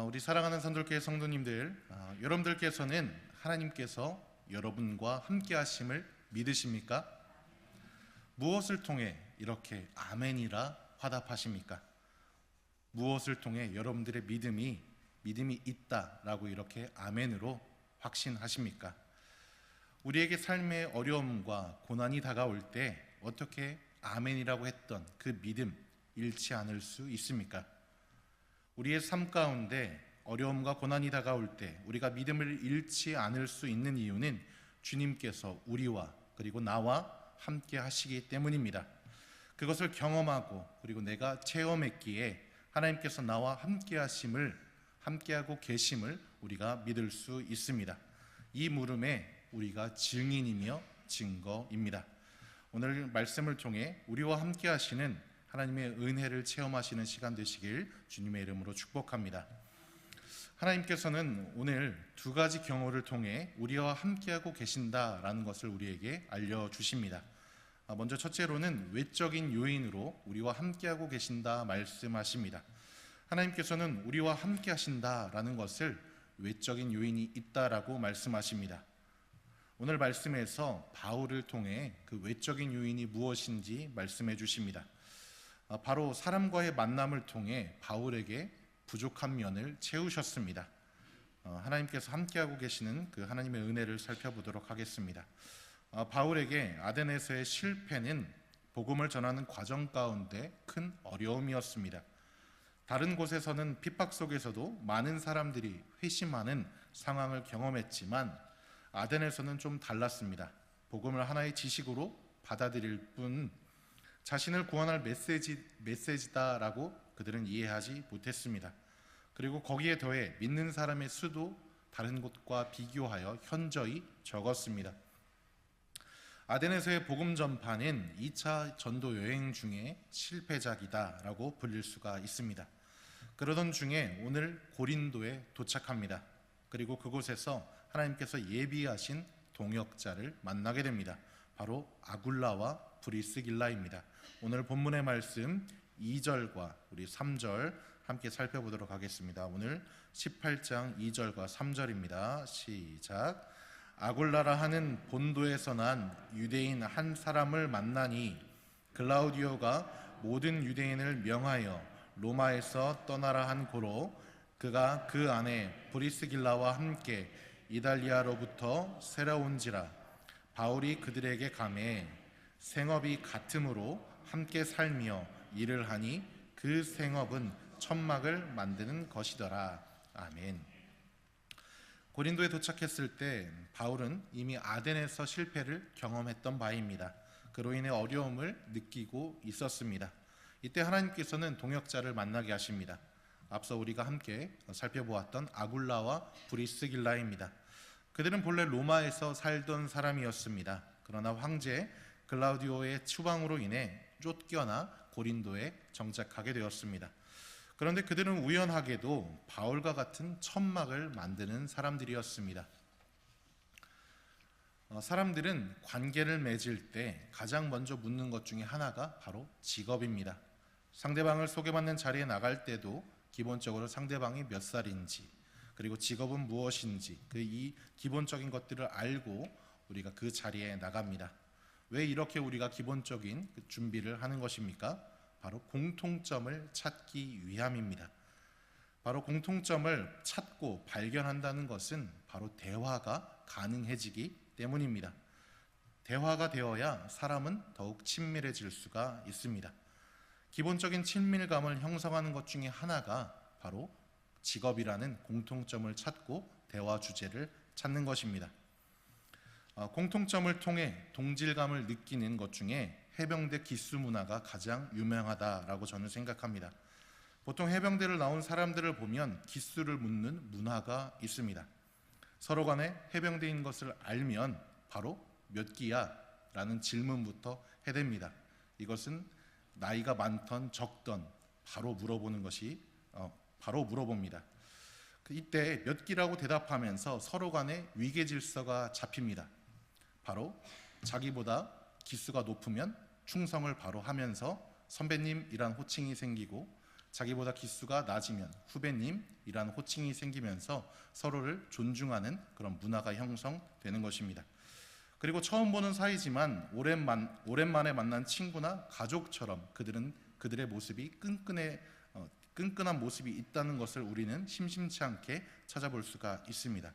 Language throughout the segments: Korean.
어, 우리 사랑하는 선돌교회 성도님들, 어, 여러분들께서는 하나님께서 여러분과 함께 하심을 믿으십니까? 무엇을 통해 이렇게 아멘이라 화답하십니까? 무엇을 통해 여러분들의 믿음이 믿음이 있다라고 이렇게 아멘으로 확신하십니까? 우리에게 삶의 어려움과 고난이 다가올 때 어떻게 아멘이라고 했던 그 믿음 잃지 않을 수 있습니까? 우리의 삶 가운데 어려움과 고난이 다가올 때 우리가 믿음을 잃지 않을 수 있는 이유는 주님께서 우리와 그리고 나와 함께 하시기 때문입니다. 그것을 경험하고 그리고 내가 체험했기에 하나님께서 나와 함께 하심을 함께하고 계심을 우리가 믿을 수 있습니다. 이 물음에 우리가 증인이며 증거입니다. 오늘 말씀을 통해 우리와 함께 하시는 하나님의 은혜를 체험하시는 시간 되시길 주님의 이름으로 축복합니다. 하나님께서는 오늘 두 가지 경우를 통해 우리와 함께하고 계신다라는 것을 우리에게 알려주십니다. 아, 먼저 첫째로는 외적인 요인으로 우리와 함께하고 계신다 말씀하십니다. 하나님께서는 우리와 함께 하신다라는 것을 외적인 요인이 있다라고 말씀하십니다. 오늘 말씀에서 바울을 통해 그 외적인 요인이 무엇인지 말씀해 주십니다. 아, 바로 사람과의 만남을 통해 바울에게 부족한 면을 채우셨습니다. 어, 하나님께서 함께하고 계시는 그 하나님의 은혜를 살펴보도록 하겠습니다. 어, 바울에게 아덴에서의 실패는 복음을 전하는 과정 가운데 큰 어려움이었습니다. 다른 곳에서는 핍박 속에서도 많은 사람들이 회심하는 상황을 경험했지만 아덴에서는 좀 달랐습니다. 복음을 하나의 지식으로 받아들일 뿐 자신을 구원할 메시지 메시지다라고 그들은 이해하지 못했습니다. 그리고 거기에 더해 믿는 사람의 수도 다른 곳과 비교하여 현저히 적었습니다. 아덴에서의 복음 전파는 2차 전도 여행 중에 실패작이다라고 불릴 수가 있습니다. 그러던 중에 오늘 고린도에 도착합니다. 그리고 그곳에서 하나님께서 예비하신 동역자를 만나게 됩니다. 바로 아굴라와 브리스길라입니다. 오늘 본문의 말씀 2절과 우리 3절 함께 살펴보도록 하겠습니다. 오늘 18장 2절과 3절입니다. 시작. 아굴라라 하는 본도에서 난 유대인 한 사람을 만나니 글라우디오가 모든 유대인을 명하여 로마에서 떠나라 한 고로 그가 그 안에 브리스길라와 함께 이달리아로부터 새라온지라 바울이 그들에게 감해 생업이 같으므로 함께 살며 일을 하니 그 생업은 천막을 만드는 것이더라. 아멘. 고린도에 도착했을 때 바울은 이미 아덴에서 실패를 경험했던 바입니다. 그로 인해 어려움을 느끼고 있었습니다. 이때 하나님께서는 동역자를 만나게 하십니다. 앞서 우리가 함께 살펴보았던 아굴라와 브리스길라입니다. 그들은 본래 로마에서 살던 사람이었습니다. 그러나 황제 글라우디오의 추방으로 인해 쫓겨나 고린도에 정착하게 되었습니다. 그런데 그들은 우연하게도 바울과 같은 천막을 만드는 사람들이었습니다. 어, 사람들은 관계를 맺을 때 가장 먼저 묻는 것 중에 하나가 바로 직업입니다. 상대방을 소개받는 자리에 나갈 때도 기본적으로 상대방이 몇 살인지 그리고 직업은 무엇인지 그 이 기본적인 것들을 알고 우리가 그 자리에 나갑니다. 왜 이렇게 우리가 기본적인 그 준비를 하는 것입니까? 바로 공통점을 찾기 위함입니다. 바로 공통점을 찾고 발견한다는 것은 바로 대화가 가능해지기 때문입니다. 대화가 되어야 사람은 더욱 친밀해질 수가 있습니다. 기본적인 친밀감을 형성하는 것 중에 하나가 바로 직업이라는 공통점을 찾고 대화 주제를 찾는 것입니다. 어, 공통점을 통해 동질감을 느끼는 것 중에 해병대 기수 문화가 가장 유명하다라고 저는 생각합니다. 보통 해병대를 나온 사람들을 보면 기수를 묻는 문화가 있습니다. 서로 간에 해병대인 것을 알면 바로 몇 기야? 라는 질문부터 해댑니다. 이것은 나이가 많던 적던 바로 물어보는 것이 어, 바로 물어봅니다. 그 이때 몇 기라고 대답하면서 서로 간에 위계 질서가 잡힙니다. 바로 자기보다 기수가 높으면 충성을 바로 하면서 선배님이란 호칭이 생기고 자기보다 기수가 낮으면 후배님이라는 호칭이 생기면서 서로를 존중하는 그런 문화가 형성되는 것입니다. 그리고 처음 보는 사이지만 오랜만, 오랜만에 만난 친구나 가족처럼 그들은 그들의 모습이 끈끈해 어, 끈끈한 모습이 있다는 것을 우리는 심심치 않게 찾아볼 수가 있습니다.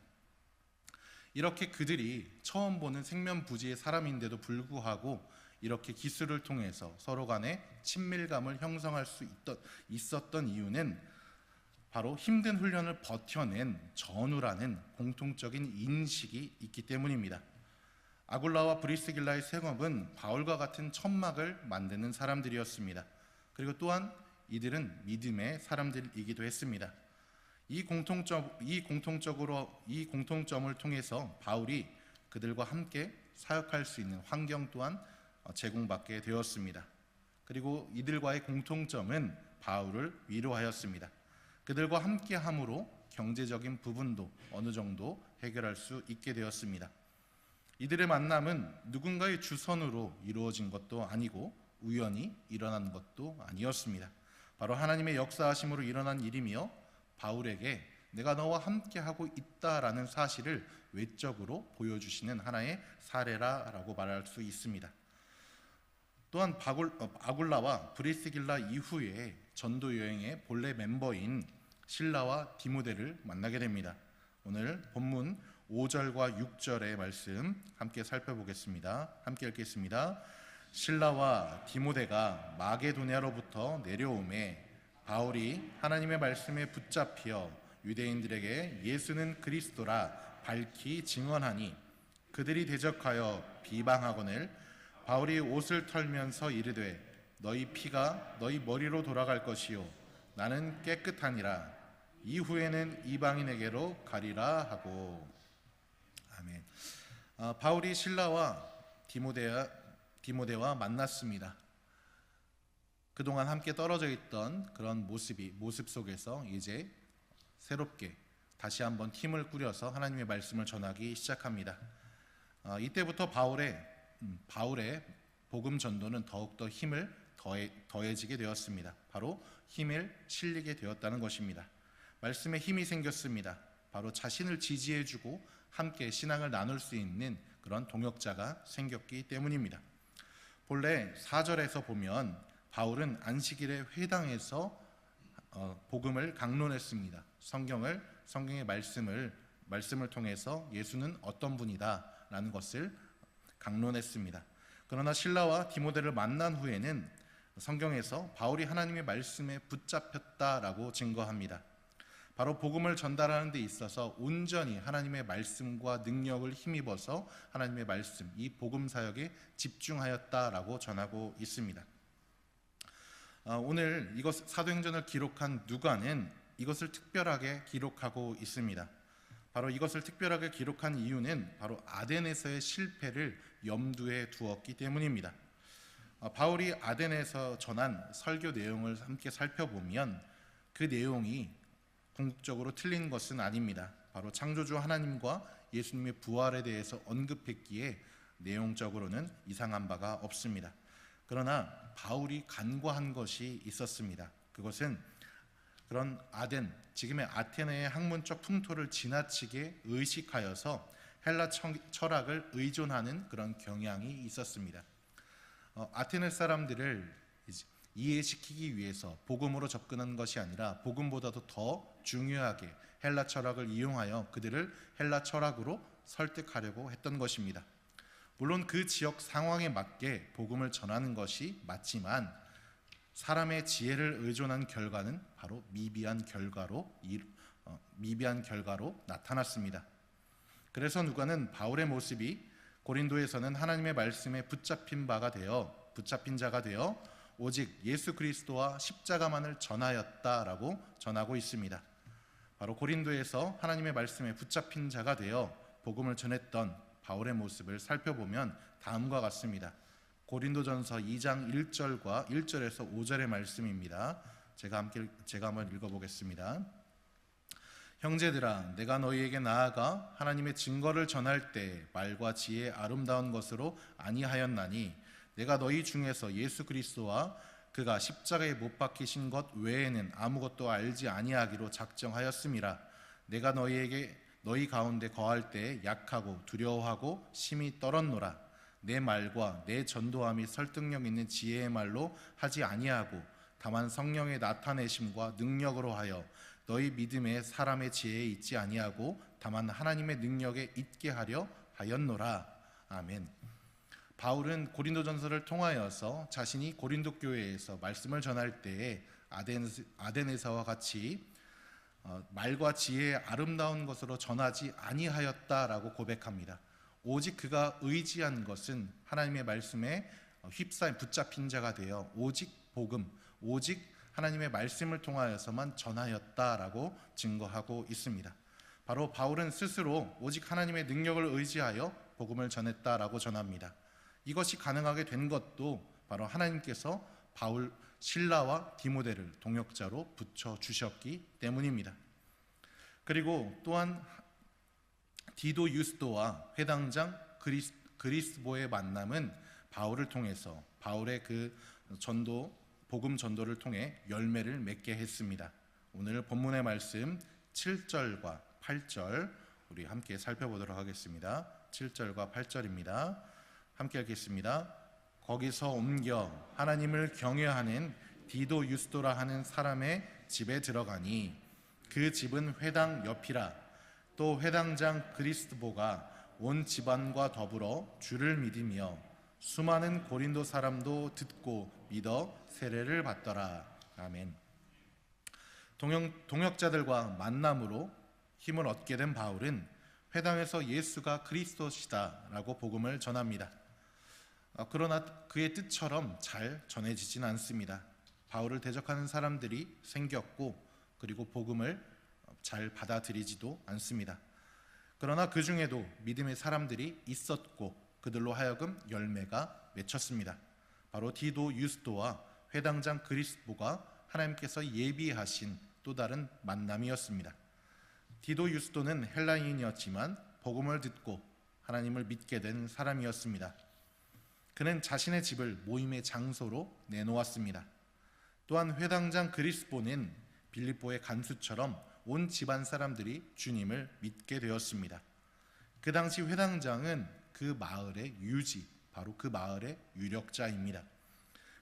이렇게 그들이 처음 보는 생면부지의 사람인데도 불구하고 이렇게 기술을 통해서 서로 간에 친밀감을 형성할 수 있던, 있었던 이유는 바로 힘든 훈련을 버텨낸 전우라는 공통적인 인식이 있기 때문입니다. 아굴라와 브리스길라의 생업은 바울과 같은 천막을 만드는 사람들이었습니다. 그리고 또한 이들은 믿음의 사람들이기도 했습니다. 이 공통점 이 공통적으로 이 공통점을 통해서 바울이 그들과 함께 사역할 수 있는 환경 또한 어, 제공받게 되었습니다. 그리고 이들과의 공통점은 바울을 위로하였습니다. 그들과 함께 함으로 경제적인 부분도 어느 정도 해결할 수 있게 되었습니다. 이들의 만남은 누군가의 주선으로 이루어진 것도 아니고 우연히 일어난 것도 아니었습니다. 바로 하나님의 역사하심으로 일어난 일이며 바울에게 내가 너와 함께 하고 있다라는 사실을 외적으로 보여주시는 하나의 사례라라고 말할 수 있습니다. 또한 바굴, 어, 아굴라와 브리스길라 이후에 전도 여행의 본래 멤버인 신라와 디모데를 만나게 됩니다. 오늘 본문 5절과 6절의 말씀 함께 살펴보겠습니다. 함께 읽겠습니다. 신라와 디모데가 마게도냐로부터 내려오매 바울이 하나님의 말씀에 붙잡혀 유대인들에게 예수는 그리스도라 밝히 증언하니 그들이 대적하여 비방하거늘 바울이 옷을 털면서 이르되 너희 피가 너희 머리로 돌아갈 것이요 나는 깨끗하니라. 이후에는 이방인에게로 가리라. 하고. 아멘. 아, 바울이 신라와 디모데와, 디모데와 만났습니다. 그동안 함께 떨어져 있던 그런 모습이 모습 속에서 이제 새롭게 다시 한번 팀을 꾸려서 하나님의 말씀을 전하기 시작합니다. 아, 이때부터 바울의 음, 바울의 복음 전도는 더욱 더 힘을 더해, 더해지게 되었습니다. 바로 힘을 실리게 되었다는 것입니다. 말씀에 힘이 생겼습니다. 바로 자신을 지지해주고 함께 신앙을 나눌 수 있는 그런 동역자가 생겼기 때문입니다. 본래 4절에서 보면 바울은 안식일에 회당에서 어, 복음을 강론했습니다. 성경을 성경의 말씀을 말씀을 통해서 예수는 어떤 분이다라는 것을 강론했습니다. 그러나 신라와 디모데를 만난 후에는 성경에서 바울이 하나님의 말씀에 붙잡혔다라고 증거합니다. 바로 복음을 전달하는 데 있어서 온전히 하나님의 말씀과 능력을 힘입어서 하나님의 말씀, 이 복음 사역에 집중하였다라고 전하고 있습니다. 어, 오늘 이것 사도행전을 기록한 누가는 이것을 특별하게 기록하고 있습니다. 바로 이것을 특별하게 기록한 이유는 바로 아덴에서의 실패를 염두에 두었기 때문입니다. 어, 바울이 아덴에서 전한 설교 내용을 함께 살펴보면 그 내용이 궁극적으로 틀린 것은 아닙니다. 바로 창조주 하나님과 예수님의 부활에 대해서 언급했기에 내용적으로는 이상한 바가 없습니다. 그러나 바울이 간과한 것이 있었습니다. 그것은 그런 아덴, 지금의 아테네의 학문적 풍토를 지나치게 의식하여서 헬라 철학을 의존하는 그런 경향이 있었습니다. 어, 아테네 사람들을 이해시키기 위해서 복음으로 접근한 것이 아니라 복음보다도 더 중요하게 헬라 철학을 이용하여 그들을 헬라 철학으로 설득하려고 했던 것입니다. 물론 그 지역 상황에 맞게 복음을 전하는 것이 맞지만 사람의 지혜를 의존한 결과는 바로 미비한 결과로 어, 미비한 결과로 나타났습니다. 그래서 누가는 바울의 모습이 고린도에서는 하나님의 말씀에 붙잡힌 바가 되어 붙잡힌 자가 되어 오직 예수 그리스도와 십자가만을 전하였다라고 전하고 있습니다. 바로 고린도에서 하나님의 말씀에 붙잡힌 자가 되어 복음을 전했던 바울의 모습을 살펴보면 다음과 같습니다. 고린도전서 2장 1절과 1절에서 5절의 말씀입니다. 제가 함께 제가 한번 읽어 보겠습니다. 형제들아 내가 너희에게 나아가 하나님의 증거를 전할 때 말과 지혜 아름다운 것으로 아니하였나니 내가 너희 중에서 예수 그리스도와 그가 십자가에 못 박히신 것 외에는 아무것도 알지 아니하기로 작정하였음이라 내가 너희에게 너희 가운데 거할 때 약하고 두려워하고 심히 떨었노라. 내 말과 내 전도함이 설득력 있는 지혜의 말로 하지 아니하고 다만 성령의 나타내심과 능력으로 하여 너희 믿음에 사람의 지혜에 있지 아니하고 다만 하나님의 능력에 있게 하려 하였노라. 아멘. 바울은 고린도전서를 통하여서 자신이 고린도 교회에서 말씀을 전할 때에 아덴- 아데네사와 같이 어, 말과 지혜의 아름다운 것으로 전하지 아니하였다라고 고백합니다. 오직 그가 의지한 것은 하나님의 말씀에 어, 휩싸인 붙잡힌 자가 되어 오직 복음, 오직 하나님의 말씀을 통하여서만 전하였다라고 증거하고 있습니다. 바로 바울은 스스로 오직 하나님의 능력을 의지하여 복음을 전했다라고 전합니다. 이것이 가능하게 된 것도 바로 하나님께서 바울 신라와 디모데를 동역자로 붙여 주셨기 때문입니다. 그리고 또한 디도 유스도와 회당장 그리스, 그리스보의 만남은 바울을 통해서 바울의 그 전도 복음 전도를 통해 열매를 맺게 했습니다. 오늘 본문의 말씀 7절과 8절 우리 함께 살펴보도록 하겠습니다. 7절과 8절입니다. 함께 읽겠습니다. 거기서 옮겨 하나님을 경외하는 디도 유스도라 하는 사람의 집에 들어가니 그 집은 회당 옆이라 또 회당장 그리스도보가 온 집안과 더불어 주를 믿으며 수많은 고린도 사람도 듣고 믿어 세례를 받더라 아멘. 동역, 동역자들과 만남으로 힘을 얻게 된 바울은 회당에서 예수가 그리스도시다라고 복음을 전합니다. 어, 그러나 그의 뜻처럼 잘 전해지진 않습니다. 바울을 대적하는 사람들이 생겼고 그리고 복음을 잘 받아들이지도 않습니다. 그러나 그 중에도 믿음의 사람들이 있었고 그들로 하여금 열매가 맺혔습니다. 바로 디도 유스도와 회당장 그리스도가 하나님께서 예비하신 또 다른 만남이었습니다. 디도 유스도는 헬라인이었지만 복음을 듣고 하나님을 믿게 된 사람이었습니다. 그는 자신의 집을 모임의 장소로 내놓았습니다. 또한 회당장 그리스보는 빌립보의 간수처럼 온 집안 사람들이 주님을 믿게 되었습니다. 그 당시 회당장은 그 마을의 유지, 바로 그 마을의 유력자입니다.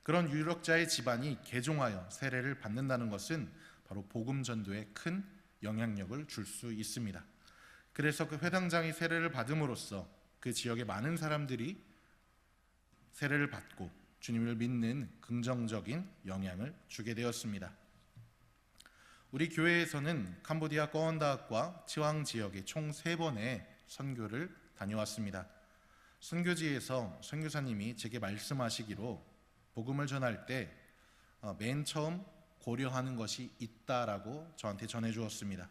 그런 유력자의 집안이 개종하여 세례를 받는다는 것은 바로 복음 전도에 큰 영향력을 줄 수 있습니다. 그래서 그 회당장이 세례를 받음으로써 그 지역의 많은 사람들이 세례를 받고 주님을 믿는 긍정적인 영향을 주게 되었습니다. 우리 교회에서는 캄보디아 꺼원다학과 치왕 지역에 총세 번의 선교를 다녀왔습니다. 선교지에서 선교사님이 제게 말씀하시기로 복음을 전할 때 어, 맨 처음 고려하는 것이 있다라고 저한테 전해 주었습니다.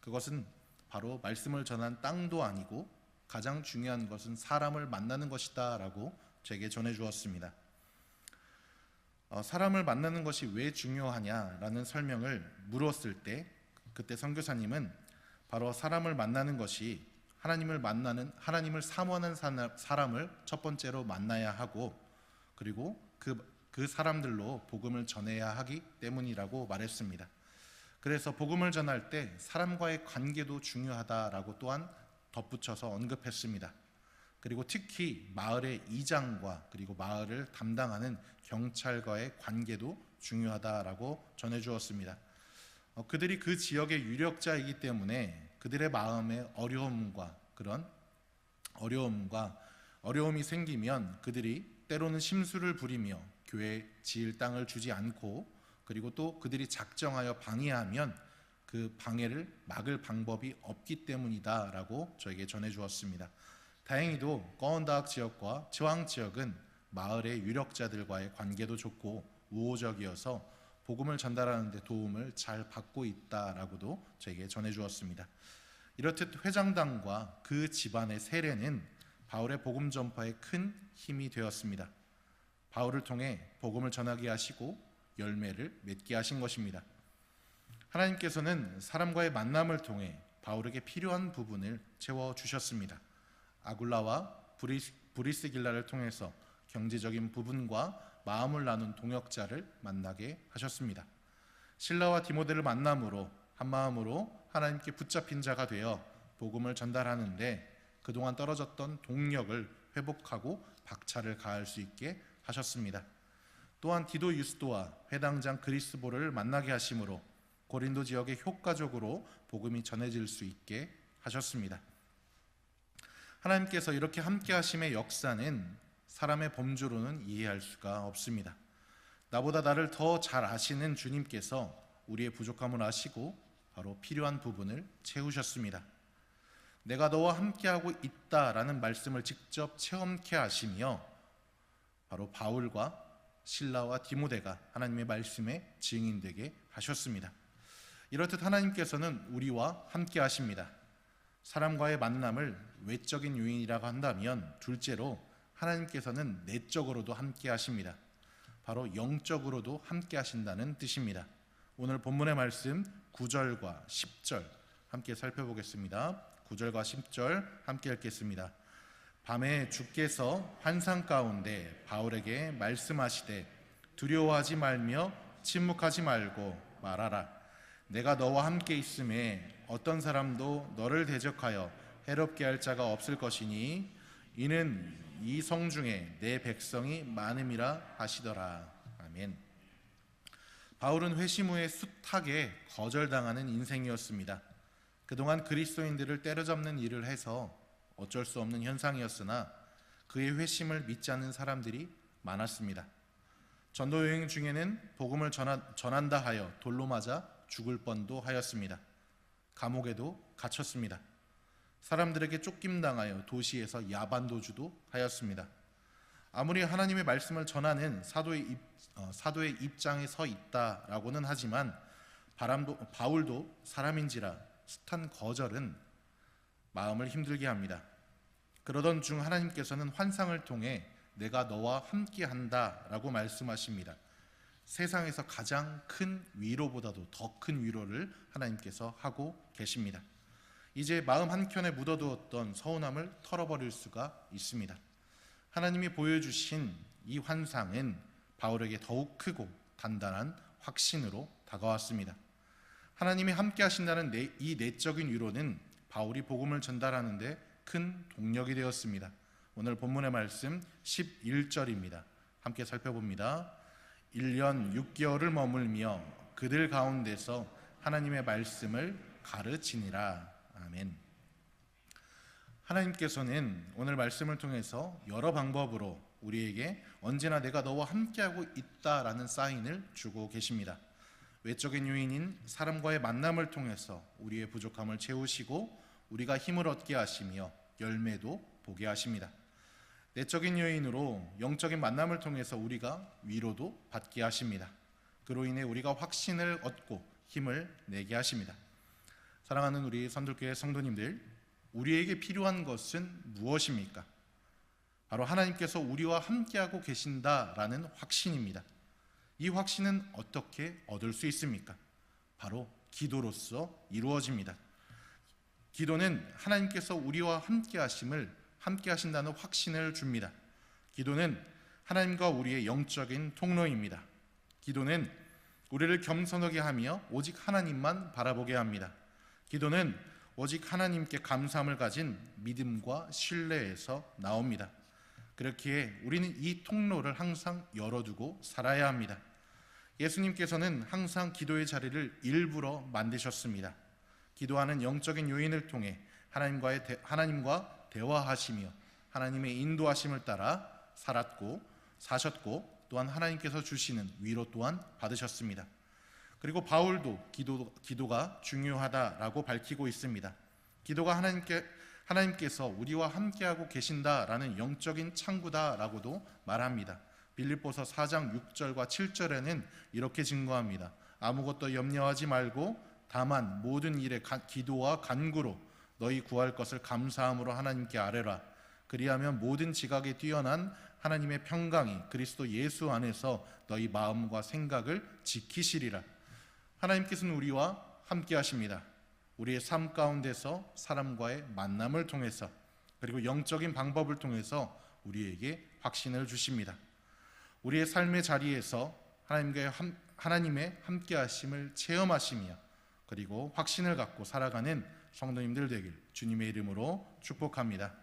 그것은 바로 말씀을 전한 땅도 아니고 가장 중요한 것은 사람을 만나는 것이다라고 제게 전해 주었습니다. 어, 사람을 만나는 것이 왜 중요하냐라는 설명을 물었을 때 그때 선교사님은 바로 사람을 만나는 것이 하나님을 만나는 하나님을 사모하는 사람을 첫 번째로 만나야 하고 그리고 그, 그 사람들로 복음을 전해야 하기 때문이라고 말했습니다. 그래서 복음을 전할 때 사람과의 관계도 중요하다라고 또한 덧붙여서 언급했습니다. 그리고 특히 마을의 이장과 그리고 마을을 담당하는 경찰과의 관계도 중요하다라고 전해 주었습니다. 어, 그들이 그 지역의 유력자이기 때문에 그들의 마음의 어려움과 그런 어려움과 어려움이 생기면 그들이 때로는 심술을 부리며 교회 지을 땅을 주지 않고 그리고 또 그들이 작정하여 방해하면 그 방해를 막을 방법이 없기 때문이다라고 저에게 전해 주었습니다. 다행히도 꺼언다악 지역과 지왕 지역은 마을의 유력자들과의 관계도 좋고 우호적이어서 복음을 전달하는 데 도움을 잘 받고 있다라고도 저에게 전해 주었습니다. 이렇듯 회장당과 그 집안의 세례는 바울의 복음 전파에 큰 힘이 되었습니다. 바울을 통해 복음을 전하게 하시고 열매를 맺게 하신 것입니다. 하나님께서는 사람과의 만남을 통해 바울에게 필요한 부분을 채워 주셨습니다. 아굴라와 브리스, 브리스길라를 통해서 경제적인 부분과 마음을 나눈 동역자를 만나게 하셨습니다. 신라와 디모데를 만남으로 한 마음으로 하나님께 붙잡힌 자가 되어 복음을 전달하는데 그동안 떨어졌던 동력을 회복하고 박차를 가할 수 있게 하셨습니다. 또한 디도 유스도와 회당장 그리스보를 만나게 하심으로 고린도 지역에 효과적으로 복음이 전해질 수 있게 하셨습니다. 하나님께서 이렇게 함께 하심의 역사는 사람의 범주로는 이해할 수가 없습니다. 나보다 나를 더 잘 아시는 주님께서 우리의 부족함을 아시고 바로 필요한 부분을 채우셨습니다. 내가 너와 함께하고 있다라는 말씀을 직접 체험케 하시며 바로 바울과 신라와 디모데가 하나님의 말씀에 증인되게 하셨습니다. 이렇듯 하나님께서는 우리와 함께 하십니다. 사람과의 만남을 외적인 요인이라고 한다면 둘째로 하나님께서는 내적으로도 함께 하십니다. 바로 영적으로도 함께 하신다는 뜻입니다. 오늘 본문의 말씀 9절과 10절 함께 살펴보겠습니다. 9절과 10절 함께 읽겠습니다. 밤에 주께서 환상 가운데 바울에게 말씀하시되 두려워하지 말며 침묵하지 말고 말하라. 내가 너와 함께 있음에 어떤 사람도 너를 대적하여 해롭게 할 자가 없을 것이니 이는 이 성 중에 내 백성이 많음이라 하시더라. 아멘. 바울은 회심 후에 숱하게 거절당하는 인생이었습니다. 그동안 그리스도인들을 때려잡는 일을 해서 어쩔 수 없는 현상이었으나 그의 회심을 믿지 않는 사람들이 많았습니다. 전도 여행 중에는 복음을 전하, 전한다 하여 돌로 맞아 죽을 뻔도 하였습니다. 감옥에도 갇혔습니다. 사람들에게 쫓김당하여 도시에서 야반도주도 하였습니다. 아무리 하나님의 말씀을 전하는 사도의, 입, 어, 사도의 입장에 서 있다라고는 하지만 바람도, 바울도 사람인지라 숱한 거절은 마음을 힘들게 합니다. 그러던 중 하나님께서는 환상을 통해 내가 너와 함께 한다라고 말씀하십니다. 세상에서 가장 큰 위로보다도 더 큰 위로를 하나님께서 하고 계십니다. 이제 마음 한켠에 묻어두었던 서운함을 털어버릴 수가 있습니다. 하나님이 보여주신 이 환상은 바울에게 더욱 크고 단단한 확신으로 다가왔습니다. 하나님이 함께 하신다는 이 내적인 위로는 바울이 복음을 전달하는데 큰 동력이 되었습니다. 오늘 본문의 말씀 11절입니다. 함께 살펴봅니다. 1년 6개월을 머물며 그들 가운데서 하나님의 말씀을 가르치니라. 아멘. 하나님께서는 오늘 말씀을 통해서 여러 방법으로 우리에게 언제나 내가 너와 함께하고 있다라는 사인을 주고 계십니다. 외적인 요인인 사람과의 만남을 통해서 우리의 부족함을 채우시고 우리가 힘을 얻게 하시며 열매도 보게 하십니다. 내적인 요인으로 영적인 만남을 통해서 우리가 위로도 받게 하십니다. 그로 인해 우리가 확신을 얻고 힘을 내게 하십니다. 사랑하는 우리 선들교회 성도님들, 우리에게 필요한 것은 무엇입니까? 바로 하나님께서 우리와 함께하고 계신다라는 확신입니다. 이 확신은 어떻게 얻을 수 있습니까? 바로 기도로서 이루어집니다. 기도는 하나님께서 우리와 함께 하심을 함께 하신다는 확신을 줍니다. 기도는 하나님과 우리의 영적인 통로입니다. 기도는 우리를 겸손하게 하며 오직 하나님만 바라보게 합니다. 기도는 오직 하나님께 감사함을 가진 믿음과 신뢰에서 나옵니다. 그렇기에 우리는 이 통로를 항상 열어두고 살아야 합니다. 예수님께서는 항상 기도의 자리를 일부러 만드셨습니다. 기도하는 영적인 요인을 통해 하나님과의 대, 하나님과 대화하시며 하나님의 인도하심을 따라 살았고 사셨고 또한 하나님께서 주시는 위로 또한 받으셨습니다. 그리고 바울도 기도, 기도가 중요하다라고 밝히고 있습니다. 기도가 하나님께 하나님께서 우리와 함께하고 계신다라는 영적인 창구다라고도 말합니다. 빌립보서 4장 6절과 7절에는 이렇게 증거합니다. 아무것도 염려하지 말고 다만 모든 일에 기도와 간구로 너희 구할 것을 감사함으로 하나님께 아뢰라. 그리하면 모든 지각에 뛰어난 하나님의 평강이 그리스도 예수 안에서 너희 마음과 생각을 지키시리라. 하나님께서는 우리와 함께 하십니다. 우리의 삶 가운데서 사람과의 만남을 통해서 그리고 영적인 방법을 통해서 우리에게 확신을 주십니다. 우리의 삶의 자리에서 하나님과 함, 하나님의 함께 하심을 체험하시며 그리고 확신을 갖고 살아가는 성도님들 되길 주님의 이름으로 축복합니다.